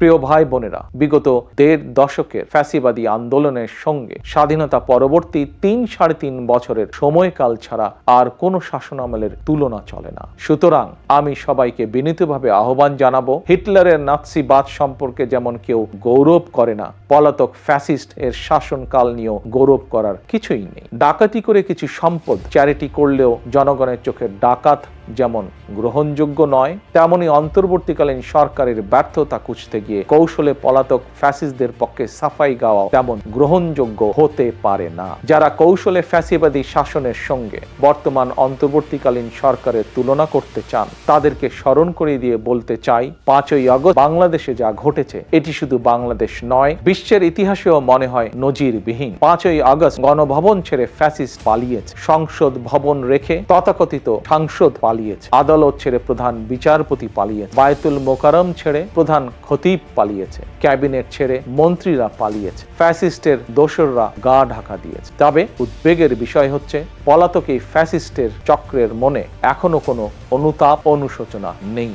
প্রিয় ভাই বোনেরা, বিগত দেড় দশকের ফ্যাসিবাদী আন্দোলনের সঙ্গে স্বাধীনতা পরবর্তী তিন সাড়ে তিন বছরের সময়কাল ছাড়া আর কোনো শাসনামলের তুলনা চলে না। সুতরাং আমি সবাইকে বিনীতভাবে আহ্বান জানাব, হিটলারের নাৎসিবাদ সম্পর্কে যেমন কেউ গৌরব করে না, পলাতক ফ্যাসিস্ট এর শাসনকাল নিয়েও গৌরব করার কিছুই নেই। ডাকাতি করে কিছু সম্পদ চ্যারিটি করলেও জনগণের চোখে ডাকাত যেমন গ্রহণযোগ্য নয়, তেমনি অন্তর্বর্তীকালীন সরকারের ব্যর্থতা খুঁজতে গিয়ে কৌশলে পলাতক ফ্যাসিস্টদের পক্ষে সাফাই গাওয়া তেমন গ্রহণযোগ্য হতে পারে না। যারা কৌশলে ফ্যাসিবাদী শাসনের সঙ্গে বর্তমান অন্তর্বর্তীকালীন সরকারের তুলনা করতে চান, তাদেরকে স্মরণ করে দিয়ে বলতে চাই, পাঁচই আগস্ট বাংলাদেশে যা ঘটেছে, এটি শুধু বাংলাদেশ নয়, বিশ্বের ইতিহাসেও মনে হয় নজিরবিহীন। পাঁচই আগস্ট গণভবন ছেড়ে ফ্যাসিস্ট পালিয়েছে, সংসদ ভবন রেখে তথাকথিত সাংসদ পালিয়েছে। আদালত ছেড়ে প্রধান বিচারপতি পালিয়েছে। বায়তুল মোকারম ছেড়ে প্রধান খতিব পালিয়েছে। ক্যাবিনেট ছেড়ে মন্ত্রীরা পালিয়েছে। ফ্যাসিস্টের দোসররা গা ঢাকা দিয়েছে। তবে উদ্বেগের বিষয় হচ্ছে, পলাতক এই ফ্যাসিস্টের চক্রের মনে এখনও কোনো অনুতাপ অনুশোচনা নেই।